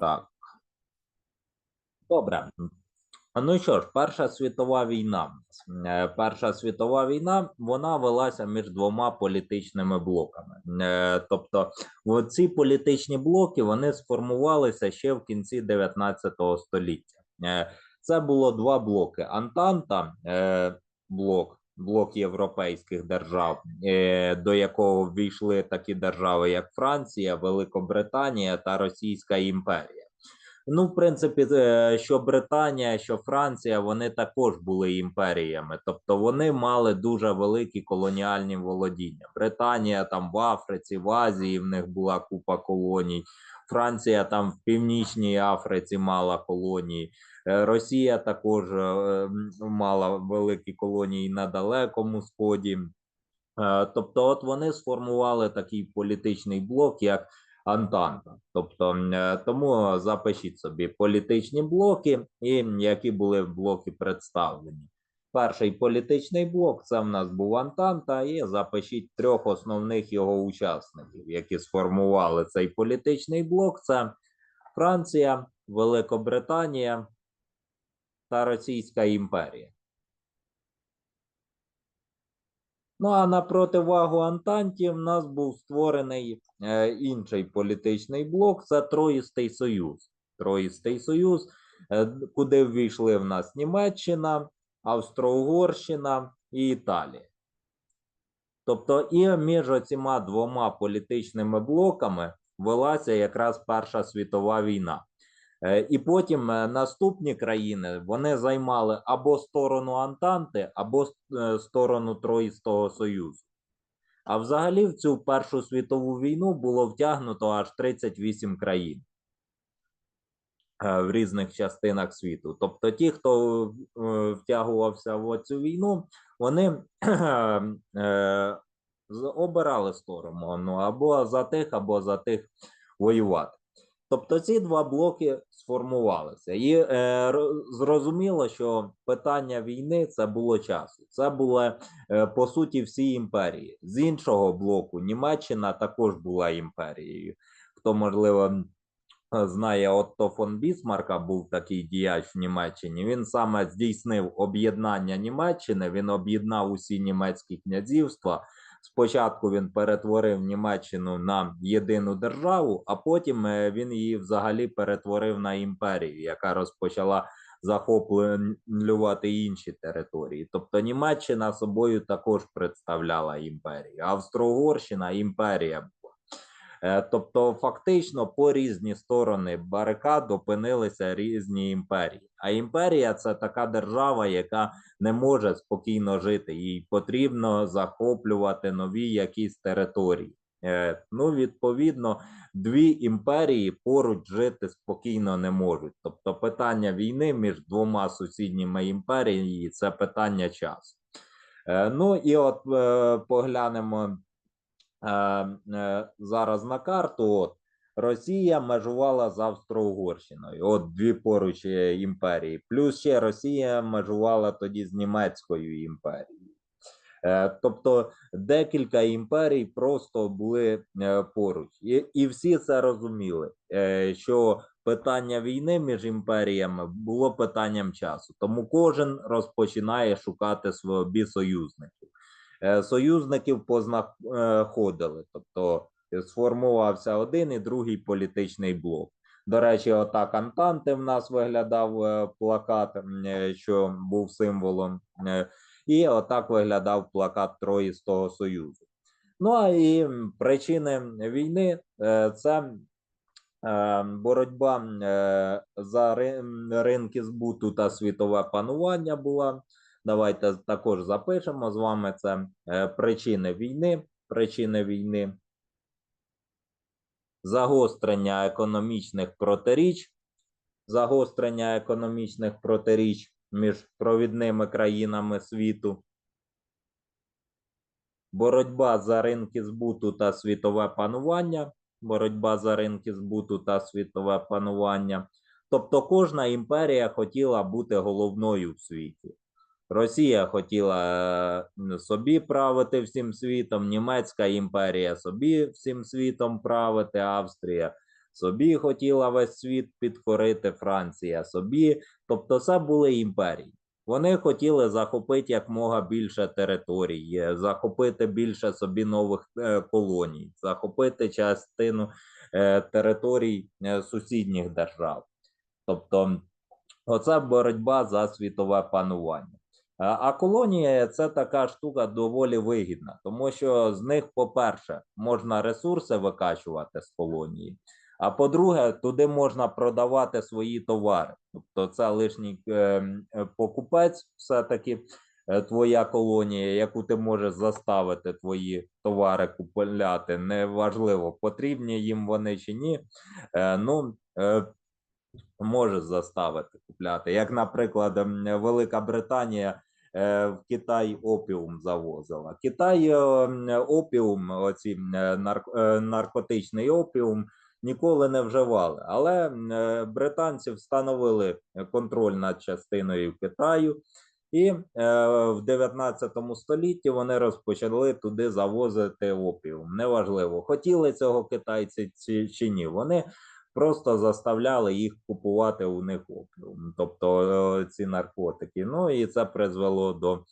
Так. Добре. Ну що ж, Перша світова війна. Е, Перша світова війна вона велася між двома політичними блоками. Е, Тобто, ці політичні блоки вони сформувалися ще в кінці 19 століття. Е, Це було два блоки: Антанта, блок, блок європейських держав, е, до якого ввійшли такі держави, як Франція, Великобританія та Російська імперія. Ну, в принципі, е, що Британія, що Франція, вони також були імперіями, тобто вони мали дуже великі колоніальні володіння. Британія там в Африці, в Азії в них була купа колоній. Франція там в Північній Африці мала колонії. Е, Росія також е, мала великі колонії на Далекому Сході. Е, Тобто, от вони сформували такий політичний блок, як Антанта. Тобто, тому запишіть собі політичні блоки і які були блоки представлені. Перший політичний блок це в нас був Антанта, і запишіть трьох основних його учасників, які сформували цей політичний блок: це Франція, Великобританія та Російська імперія. Ну а на противагу Антанті в нас був створений е, інший політичний блок це Троїстий Союз. Троїстий Союз, е, куди ввійшли в нас Німеччина, Австро-Угорщина і Італія. Тобто, і між оціма двома політичними блоками велася якраз Перша світова війна. Е, І потім е, наступні країни вони займали або сторону Антанти, або е, сторону Троїстого Союзу. А взагалі в цю Першу світову війну було втягнуто аж 38 країн в різних частинах світу. Тобто, ті, хто е, втягувався в цю війну, вони е, обирали сторону ну, або за тих, або за тих воювати. Тобто ці два блоки сформувалися, і е, зрозуміло, що питання війни це було часу. Це були е, по суті всі імперії. З іншого блоку, Німеччина також була імперією. Хто можливо е, знає, Отто фон Бісмарка був такий діяч в Німеччині. Він саме здійснив об'єднання Німеччини. Він об'єднав усі німецькі князівства. Спочатку він перетворив Німеччину на єдину державу, а потім е, він її взагалі перетворив на імперію, яка розпочала захоплювати інші території. Тобто Німеччина собою також представляла імперію, Австро-Угорщина імперія Тобто, фактично по різні сторони барикад опинилися різні імперії. А імперія це така держава, яка не може спокійно жити, їй потрібно захоплювати нові якісь території. Е, ну, відповідно, дві імперії поруч жити спокійно не можуть. Тобто, питання війни між двома сусідніми імперіями це питання часу. Е, ну і от е, поглянемо е, е, зараз на карту. От Росія межувала з Австро-Угорщиною. От дві поруч е, імперії. Плюс ще Росія межувала тоді з Німецькою імперією. Е, Тобто декілька імперій просто були е, поруч, і, і всі це розуміли, е, що питання війни між імперіями було питанням часу. Тому кожен розпочинає шукати собі союзників. Е, Союзників познаходили, тобто е, сформувався один і другий політичний блок. До речі, отак Антанти в нас виглядав е, плакат, е, що був символом. е, і отак виглядав плакат Троїстого Союзу. Ну а і причини війни е, це е, боротьба е, за ринки збуту та світове панування була. Давайте також запишемо з вами це е, причини війни. Причини війни. Загострення економічних протиріч, загострення економічних протиріч між провідними країнами світу, боротьба за ринки збуту та світове панування, боротьба за ринки збуту та світове панування. Тобто кожна імперія хотіла бути головною в світі. Росія хотіла е, собі правити всім світом, Німецька імперія собі всім світом правити, Австрія собі хотіла весь світ підкорити, Франція собі. Тобто, це були імперії. Вони хотіли захопити якмога більше територій, е, захопити більше собі нових е, колоній, захопити частину територій сусідніх держав. Тобто, оце боротьба за світове панування. А а колонія це така штука доволі вигідна, тому що з них, по-перше, можна ресурси викачувати з колонії. А по-друге, туди можна продавати свої товари. Тобто, це лишній е, е, покупець, все-таки е, твоя колонія, яку ти можеш заставити твої товари купляти. Неважливо, потрібні їм вони чи ні. Е, ну, е, може заставити купляти. Як, наприклад, Велика Британія е, в Китай опіум завозила. Китай е, опіум, оці е, нарк- е, наркотичний опіум. Ніколи не вживали, але е, британці встановили контроль над частиною Китаю, і е, в 19 столітті вони розпочали туди завозити опіум. Неважливо, хотіли цього китайці чи, чи ні. Вони просто заставляли їх купувати у них опіум, тобто е, ці наркотики. Ну і це призвело до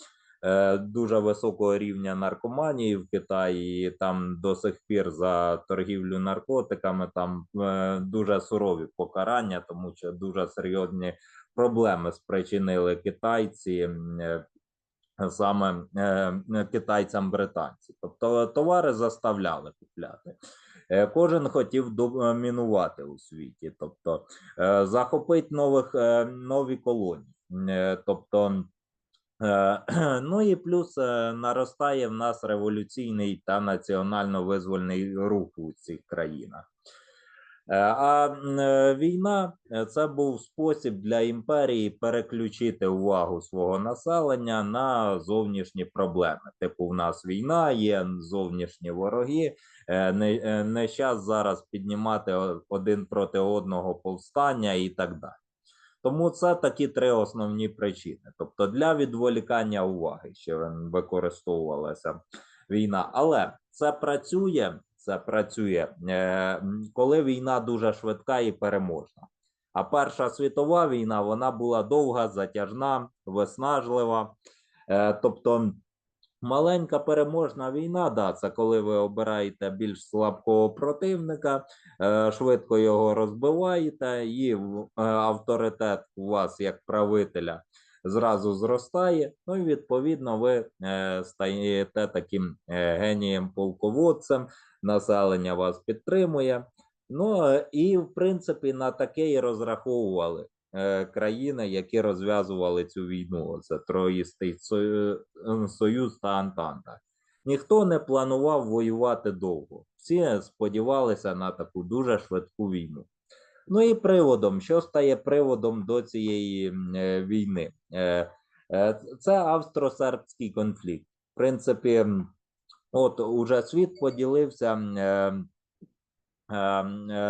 е, дуже високого рівня наркоманії в Китаї. Там до сих пір за торгівлю наркотиками там е, дуже сурові покарання, тому що дуже серйозні проблеми спричинили китайці. Саме китайцям британці, тобто товари заставляли купляти. Е, Кожен хотів домінувати у світі, тобто е, захопити нових е, нові колонії. Тобто, ну і плюс наростає в нас революційний та національно-визвольний рух у цих країнах. Е, А е, війна е, це був спосіб для імперії переключити увагу свого населення на зовнішні проблеми. Типу, в нас війна, є зовнішні вороги. Не, не час зараз піднімати один проти одного повстання і так далі. Тому це такі три основні причини. Тобто для відволікання уваги ще використовувалася війна. Але це працює, працює, е, коли війна дуже швидка і переможна. А Перша світова війна вона була довга, затяжна, виснажлива. Е, Тобто маленька переможна війна, да, це коли ви обираєте більш слабкого противника, е, швидко його розбиваєте, і авторитет у вас як правителя зразу зростає. Ну і відповідно ви стаєте таким генієм полководцем, населення вас підтримує. Ну і в принципі на таке і розраховували е, країни, які розв'язували цю війну. Це Троїстий е, Союз та Антанта. Ніхто не планував воювати довго. Всі сподівалися на таку дуже швидку війну. Ну і приводом, що стає приводом до цієї е, війни? Це австро-сербський конфлікт. В принципі, от уже світ поділився е, е,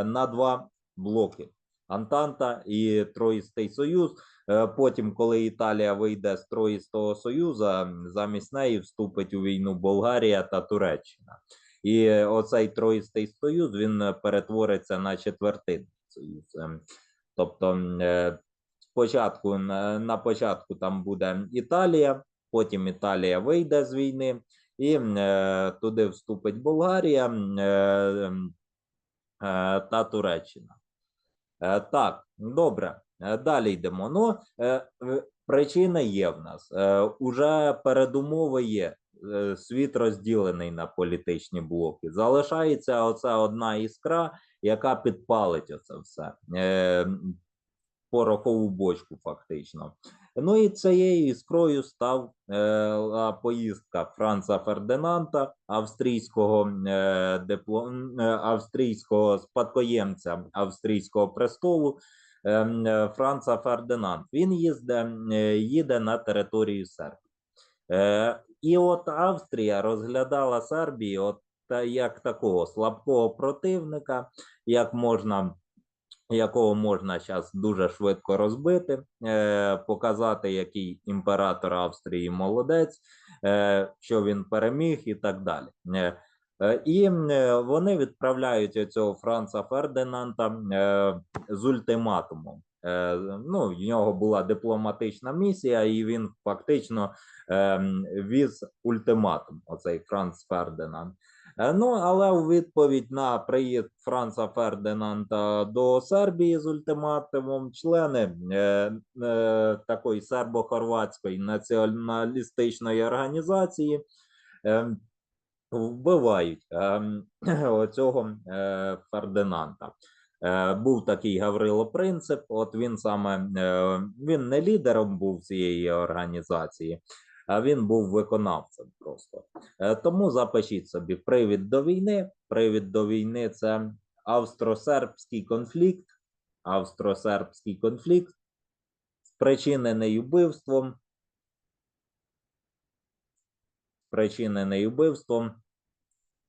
на два блоки: Антанта і Троїстий Союз. Е, Потім, коли Італія вийде з Троїстого Союзу, замість неї вступить у війну Болгарія та Туреччина. І оцей Троїстий Союз він перетвориться на четвертинний союз. Ем, Тобто, спочатку на початку там буде Італія, потім Італія вийде з війни, і е, туди вступить Болгарія е, е, та Туреччина. Так, добре. Далі йдемо. Ну, е, є в нас. Уже передумови є. Світ розділений на політичні блоки. Залишається оця одна іскра, яка підпалить оце все. Порохову бочку, фактично. Ну і цією іскрою став е, поїздка Франца Фердинанда, австрійського е, дипло, е, австрійського спадкоємця австрійського престолу. е, е, Франца Фердинанд. Він їзде, е, їде на територію Сербії. Е, і от Австрія розглядала Сербію от як такого слабкого противника, як можна якого можна зараз дуже швидко розбити, е, показати, який імператор Австрії молодець, е, що він переміг і так далі. Е, І вони відправляють цього Франца Фердинанда з ультиматумом. Ну, в нього була дипломатична місія, і він фактично е, віз ультиматум. Оцей Франц Фердинанд. Е, Ну, але у відповідь на приїзд Франца Фердинанда до Сербії з ультиматумом члени е, е, такої сербо-хорватської націоналістичної організації е, вбивають е, оцього е, Фердинанда. Е, був такий Гаврило Принцип. От він саме е, він не лідером був цієї організації, а він був виконавцем просто. Е, Тому запишіть собі привід до війни. Привід до війни це австро-сербський конфлікт. Австро-сербський конфлікт, спричинений убивством. Спричинений убивством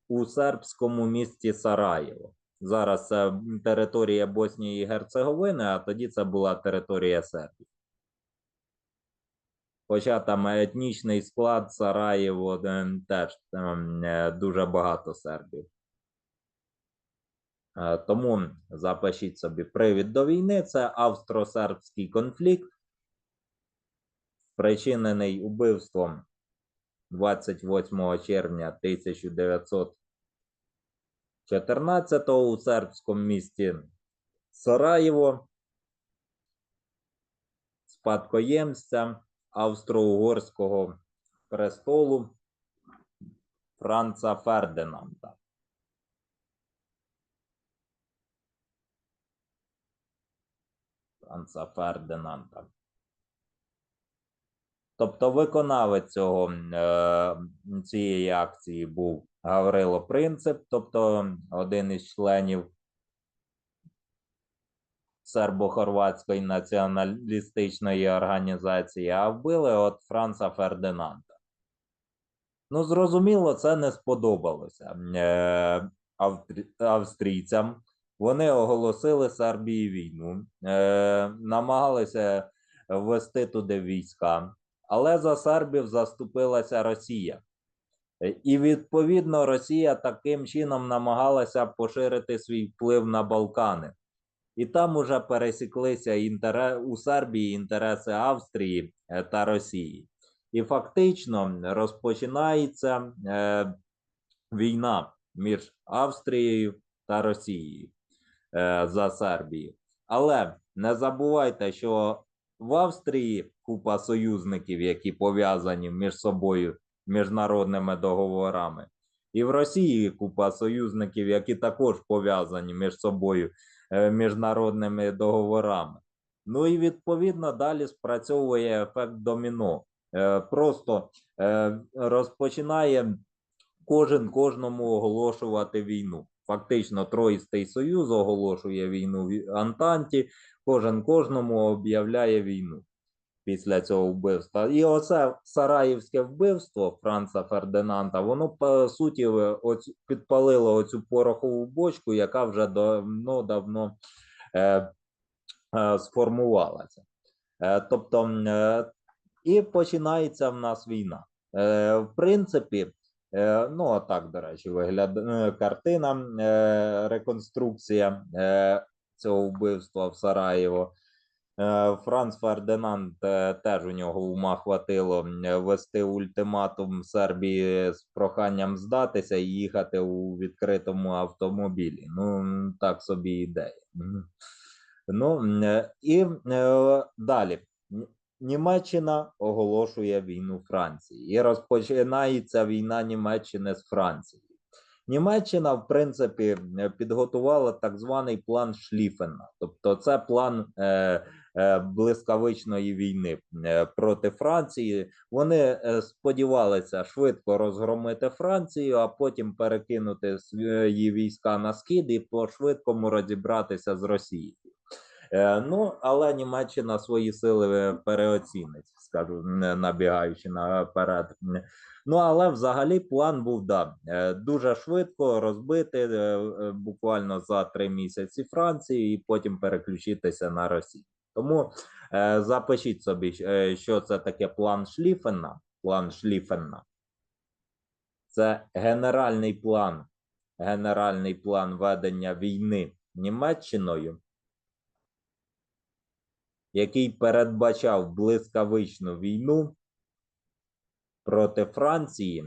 у сербському місті Сараєво. Зараз це територія Боснії і Герцеговини, а тоді це була територія Сербії. Хоча там етнічний склад Сараєво е, теж там е, дуже багато сербів. Е, Тому запишіть собі привід до війни. Це австро-сербський конфлікт, спричинений убивством 28 червня 1914 у сербському місті Сараєво спадкоємця австро-угорського престолу Франца Фердинанда. Франца Фердинанда. Тобто виконавець цього, е, цієї акції був Гаврило Принцип, тобто один із членів сербо-хорватської націоналістичної організації, а вбили от Франца Фердинанда. Ну, зрозуміло, це не сподобалося е, австрійцям. Вони оголосили Сербії війну, е, намагалися ввести туди війська, але за сербів заступилася Росія. Е, І відповідно Росія таким чином намагалася поширити свій вплив на Балкани. І там уже пересіклися інтере... у Сербії інтереси Австрії е, та Росії. І фактично розпочинається е, війна між Австрією та Росією е, за Сербію. Але не забувайте, що в Австрії купа союзників, які пов'язані між собою міжнародними договорами, і в Росії купа союзників, які також пов'язані між собою міжнародними договорами. Ну і відповідно далі спрацьовує ефект доміно. Е, Просто е, розпочинає кожен кожному оголошувати війну. Фактично, Троїстий Союз оголошує війну в Антанті, кожен кожному об'являє війну після цього вбивства. І оце Сараївське вбивство Франца Фердинанда, воно по суті в- оцю- підпалило оцю порохову бочку, яка вже давно давно е, е, сформувалася. Е, тобто, е, і починається в нас війна. Е, в принципі, е, ну так, до речі, виглядає картина, е, реконструкція е, цього вбивства в Сараєво. Е, Франц Фердинанд е, теж у нього ума хватило е, вести ультиматум Сербії з проханням здатися і їхати у відкритому автомобілі. Ну, так собі ідея. Ну і далі. Німеччина оголошує війну Франції і розпочинається війна Німеччини з Францією. Німеччина, в принципі, підготувала так званий план Шліфена, тобто це план е, блискавичної війни е, проти Франції. Вони е, сподівалися швидко розгромити Францію, а потім перекинути свої війська на схід і по швидкому розібратися з Росією. Е, Ну, але Німеччина свої сили переоцінить, скажу, набігаючи наперед. Ну, але взагалі план був да, е, дуже швидко розбити е, е, буквально за три місяці Францію і потім переключитися на Росію. Тому е, запишіть собі, е, що це таке план Шліфена. План Шліфена. Це генеральний план, генеральний план ведення війни Німеччиною, який передбачав блискавичну війну проти Франції,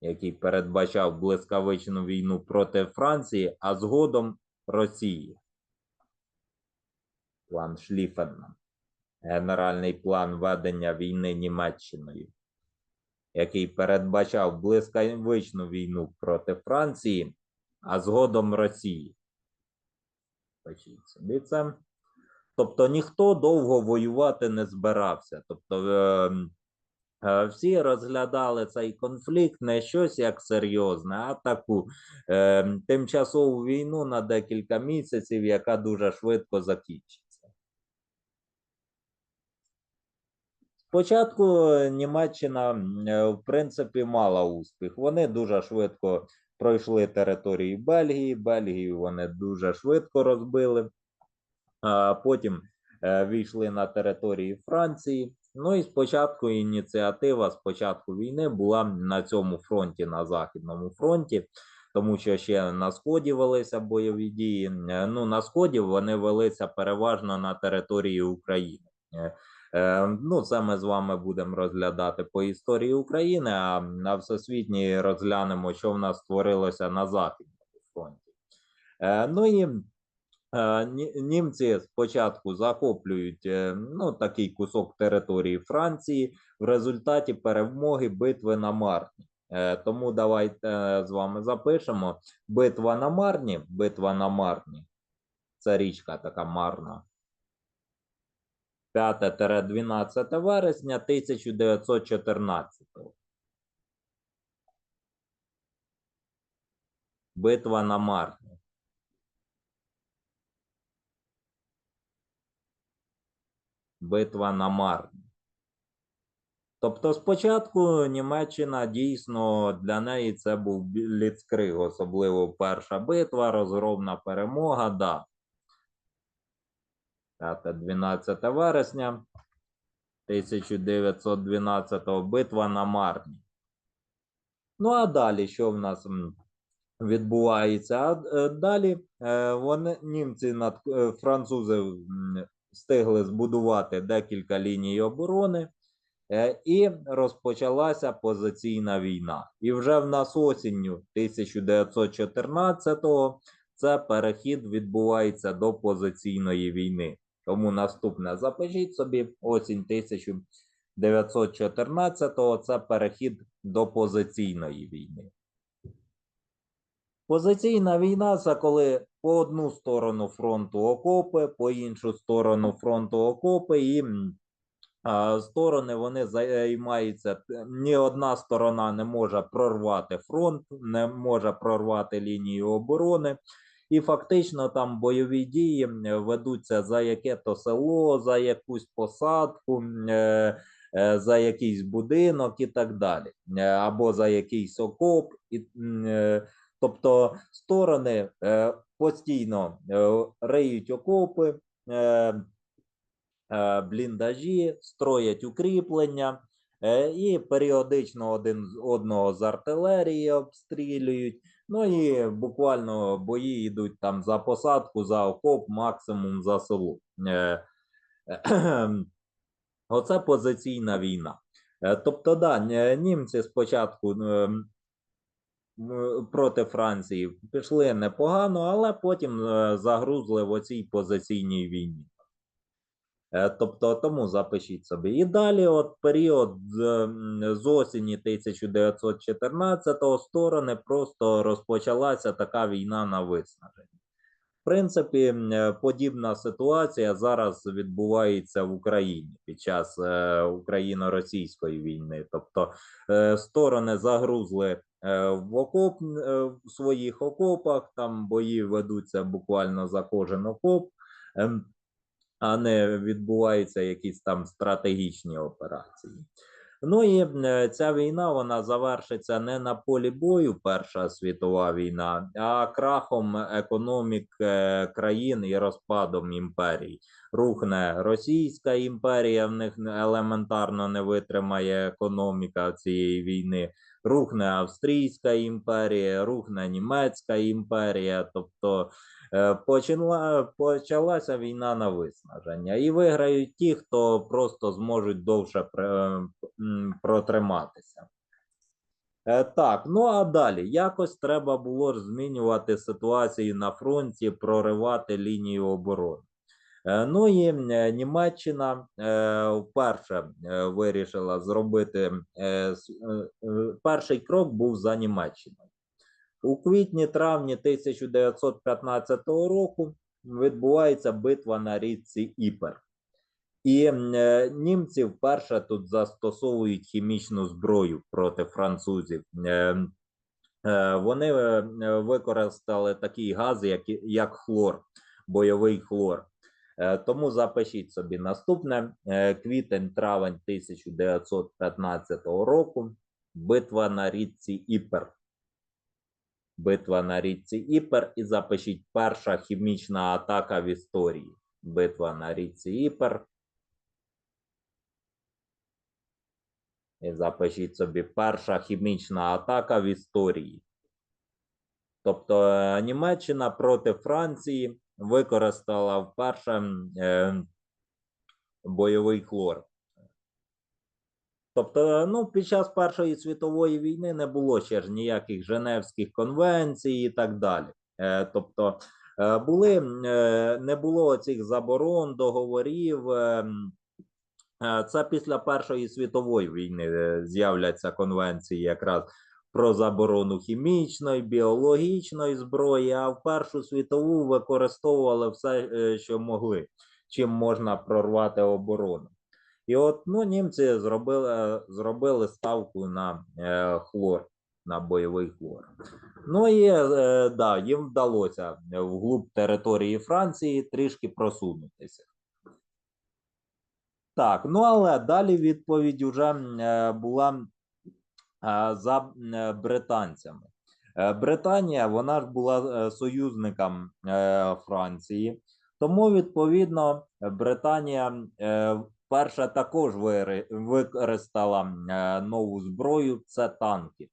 який передбачав блискавичну війну проти Франції, а згодом Росії. План Шліфена. Генеральний план ведення війни Німеччиною, який передбачав блискавичну війну проти Франції, а згодом Росії. Пишіть собі це. Тобто ніхто довго воювати не збирався. Тобто е, е, всі розглядали цей конфлікт не щось як серйозне, а таку е, тимчасову війну на декілька місяців, яка дуже швидко закінчиться. Спочатку е, Німеччина, е, в принципі, мала успіх. Вони дуже швидко пройшли території Бельгії. Бельгію вони дуже швидко розбили. А потім е, війшли на території Франції. Ну і спочатку ініціатива з початку війни була на цьому фронті, на Західному фронті, тому що ще на сході велися бойові дії. Ну на сході вони велися переважно на території України. Е, Ну, це ми з вами будемо розглядати по історії України, а на всесвітній розглянемо, що в нас створилося на Західному фронті. Е, Ну і е, німці спочатку захоплюють ну, такий кусок території Франції в результаті перемоги битви на Марні. Тому давайте з вами запишемо битва на Марні. Битва на Марні. Це річка така марна. 5-12 вересня 1914. Битва на Марні. Битва на Марні. Тобто, спочатку Німеччина дійсно для неї це був ліцкриг, особливо перша битва, розгромна перемога. Да. 5-12 вересня 1912 битва на Марні. Ну а далі, що в нас відбувається? А е, далі е, вони німці над е, французи встигли збудувати декілька ліній оборони. І розпочалася позиційна війна. І вже в нас осінню 1914-го це перехід відбувається до позиційної війни. Тому наступне запишіть собі осінь 1914-го це перехід до позиційної війни. Позиційна війна це коли по одну сторону фронту окопи, по іншу сторону фронту окопи, і а, сторони вони займаються. Ні одна сторона не може прорвати фронт, не може прорвати лінію оборони. І фактично там бойові дії ведуться за яке-то село, за якусь посадку, е, е, за якийсь будинок і так далі, е, або за якийсь окоп. Тобто сторони постійно риють окопи, бліндажі, строять укріплення. І періодично один одного з артилерії обстрілюють. Ну і буквально бої йдуть там за посадку, за окоп, максимум за село. Е, Оце позиційна війна. Е, Тобто, да, німці спочатку е, проти Франції пішли непогано, але потім е, загрузли в оцій позиційній війні. Е, Тобто, тому запишіть собі. І далі, от період з, осені 1914 сторони просто розпочалася така війна на виснаження. В принципі, е, подібна ситуація зараз відбувається в Україні під час е, україно-російської війни. Тобто сторони загрузли в окоп в своїх окопах, там бої ведуться буквально за кожен окоп. А не відбуваються якісь там стратегічні операції. Ну і е, ця війна вона завершиться не на полі бою, Перша світова війна, а крахом економік е, країн і розпадом імперій. Рухне Російська імперія, в них елементарно не витримає економіка цієї війни. Рухне Австрійська імперія, рухне Німецька імперія. Тобто е, почала, почалася війна на виснаження. І виграють ті, хто просто зможуть довше протриматися. Е, Так, ну а далі якось треба було змінювати ситуацію на фронті, проривати лінію оборони. Е, Ну і е, Німеччина е, вперше вирішила зробити перший крок був за Німеччиною. У квітні-травні 1915 року відбувається битва на річці Іпер. І німці вперше тут застосовують хімічну зброю проти французів. Вони використали такий газ, як, як хлор, бойовий хлор. Е, Тому запишіть собі наступне е, квітень-травень 1915 року. Битва на річці Іпер. Битва на річці Іпер. І запишіть перша хімічна атака в історії. Битва на річці Іпер. І запишіть собі перша хімічна атака в історії. Тобто е, Німеччина проти Франції використала вперше е, бойовий хлор. Тобто, ну, під час Першої світової війни не було ще ж ніяких Женевських конвенцій і так далі. Е, тобто, е, були, не було цих заборон, договорів. Це після Першої світової війни з'являться конвенції якраз про заборону хімічної, біологічної зброї, а в Першу світову використовували все, е, що могли, чим можна прорвати оборону. І от ну, німці зробили, зробили ставку на е, хлор, на бойовий хлор. Ну і е, да, їм вдалося вглуб території Франції трішки просунутися. Так, ну але далі відповідь вже е, була е, за е, британцями. Е, Британія, вона ж була е, союзником е, Франції, тому відповідно Британія е, перша також використала е, нову зброю це танки.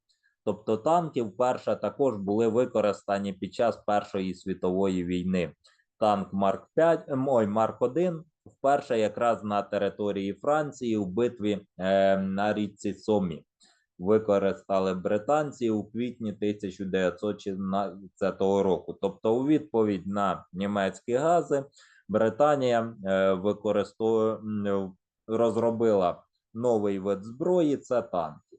Тобто танки вперше також були використані під час Першої світової війни. Танк Марк 5, ой, Марк 1 вперше якраз на території Франції у битві е, на річці Сомі використали британці у квітні 1916 року. Тобто, у відповідь на німецькі гази Британія е, використовує розробила новий вид зброї це танки.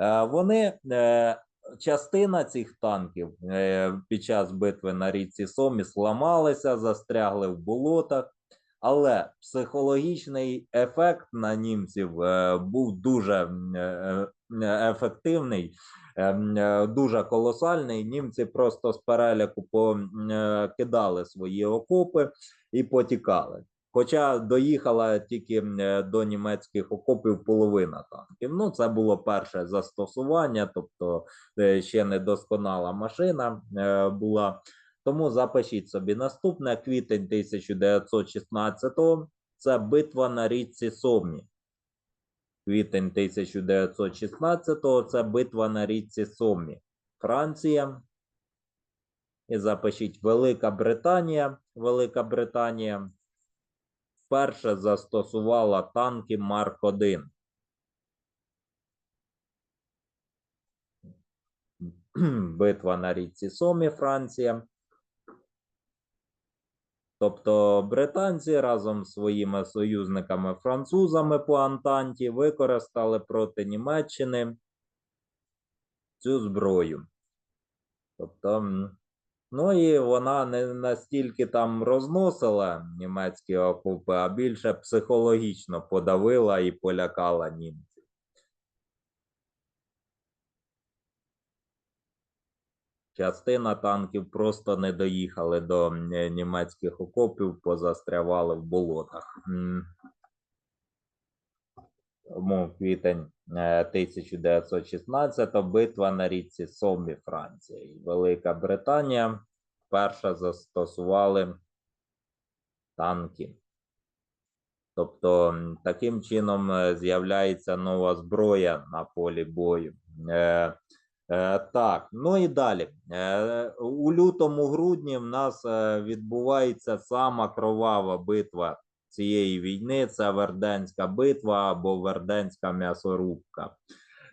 Е, Вони е, частина цих танків е, під час битви на річці Сомі зламалися, застрягли в болотах. Але психологічний ефект на німців е, був дуже е, е, ефективний, е, м, е, дуже колосальний. Німці просто з переляку покидали свої окопи і потікали. Хоча доїхала тільки е, до німецьких окопів половина танків. Ну, це було перше застосування, тобто е, ще недосконала машина е, була. Тому запишіть собі наступне квітень 1916-го. Це битва на річці Сомі. Квітень 1916-го це битва на річці Сомі. Франція. І запишіть Велика Британія. Велика Британія вперше застосувала танки Марк 1. Битва на річці Сомі, Франція. Тобто британці разом з своїми союзниками французами по Антанті використали проти Німеччини цю зброю. Тобто, ну і вона не настільки там розносила німецькі окупи, а більше психологічно подавила і полякала німців. Частина танків просто не доїхали до е, німецьких окопів, позастрявали в болотах. Тому квітень е, 1916 битва на річці Сомі, Франція. І Велика Британія перша застосували танки. Тобто, таким чином е, з'являється нова зброя на полі бою. Е, так, ну і далі. Е, у лютому-грудні в нас е, відбувається сама кровава битва цієї війни. Це Верденська битва або Верденська м'ясорубка.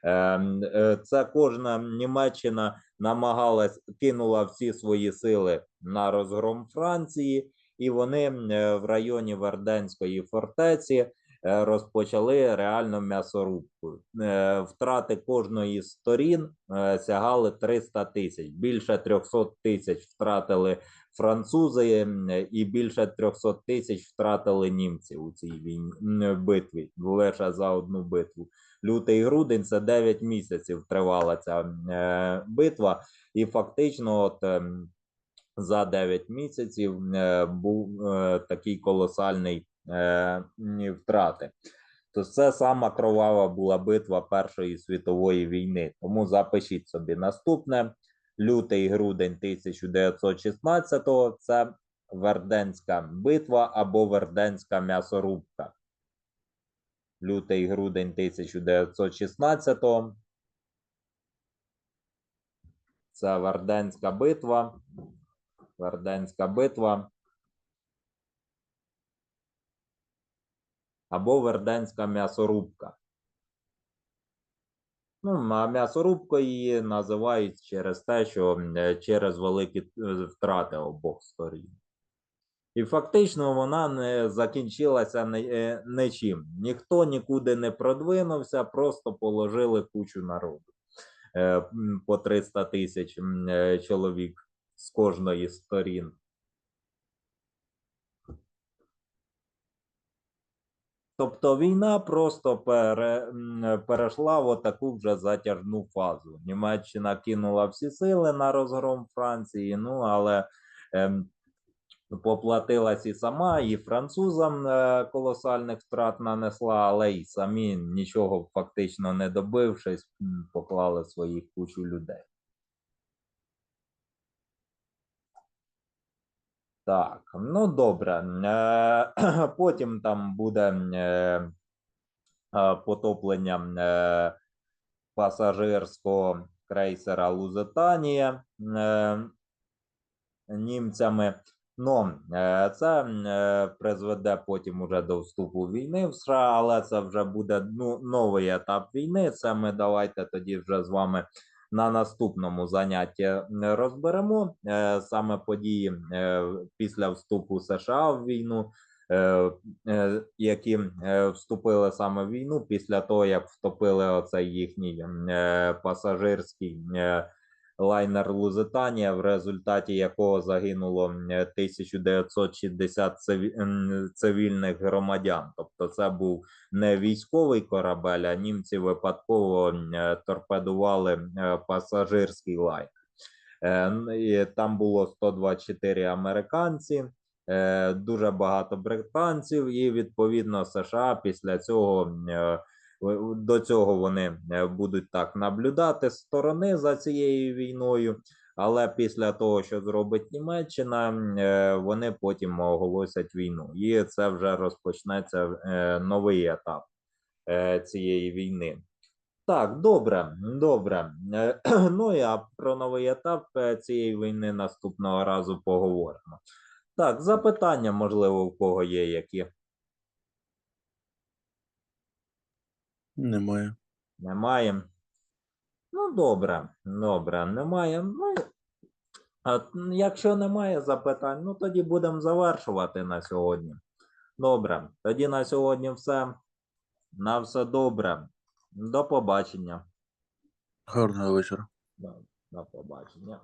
Ем, Це кожна Німеччина намагалась кинула всі свої сили на розгром Франції, і вони в районі Верденської фортеці розпочали реальну м'ясорубку. Е, Втрати кожної з сторін е, сягали 300 тисяч. Більше 300 тисяч втратили французи, і більше 300 тисяч втратили німці у цій війні битві лише за одну битву. Лютий грудень це 9 місяців тривала ця е, битва, і фактично, от ем, за 9 місяців е, був е, такий колосальний е, втрати. То це сама кровава була битва Першої світової війни. Тому запишіть собі наступне: лютий грудень 1916-го це Верденська битва або Верденська м'ясорубка. Лютий грудень 1916-го. Це Верденська битва. Верденська битва. Або Верденська м'ясорубка. Ну, а м'ясорубкою її називають через те, що е, через великі е, втрати обох сторін. І фактично вона не закінчилася е, нічим. Ніхто нікуди не продвинувся, просто положили кучу народу. По 300 тисяч чоловік з кожної сторін. Тобто війна просто пере, перейшла в таку вже затяжну фазу. Німеччина кинула всі сили на розгром Франції, ну але ем, поплатилась і сама, і французам е, колосальних втрат нанесла, але й самі нічого фактично не добившись, поклали своїх кучу людей. Так, ну добре. Е, Потім там буде е, е, потоплення пасажирського крейсера Лузитанія німцями. Ну, це призведе потім уже до вступу війни в США, але це вже буде ну, новий етап війни. Це ми давайте тоді вже з вами на наступному занятті е, розберемо е, саме події е, після вступу США в війну, які вступили саме в війну після того, як втопили оцей їхній пасажирський лайнер Лузитанія, в результаті якого загинуло м, е, 1960 цивільних громадян. Тобто, це був не військовий корабель, а німці випадково е, торпедували е, пасажирський лайнер. Е, Там було 124 американці, е, дуже багато британців, і відповідно США після цього. До цього вони е, будуть так наблюдати сторони за цією війною, але після того, що зробить Німеччина, е, вони потім оголосять війну, і це вже розпочнеться е, новий етап цієї війни. Так, добре, добре. Ну а про новий етап цієї війни наступного разу поговоримо. Так, запитання, можливо, у кого є які. Немає. Немає. Ну, добре, добре, немає. Ну, а, якщо немає запитань, ну тоді будемо завершувати на сьогодні. Добре, тоді на сьогодні все. На все добре. До побачення. Гарного вечора. До, до побачення.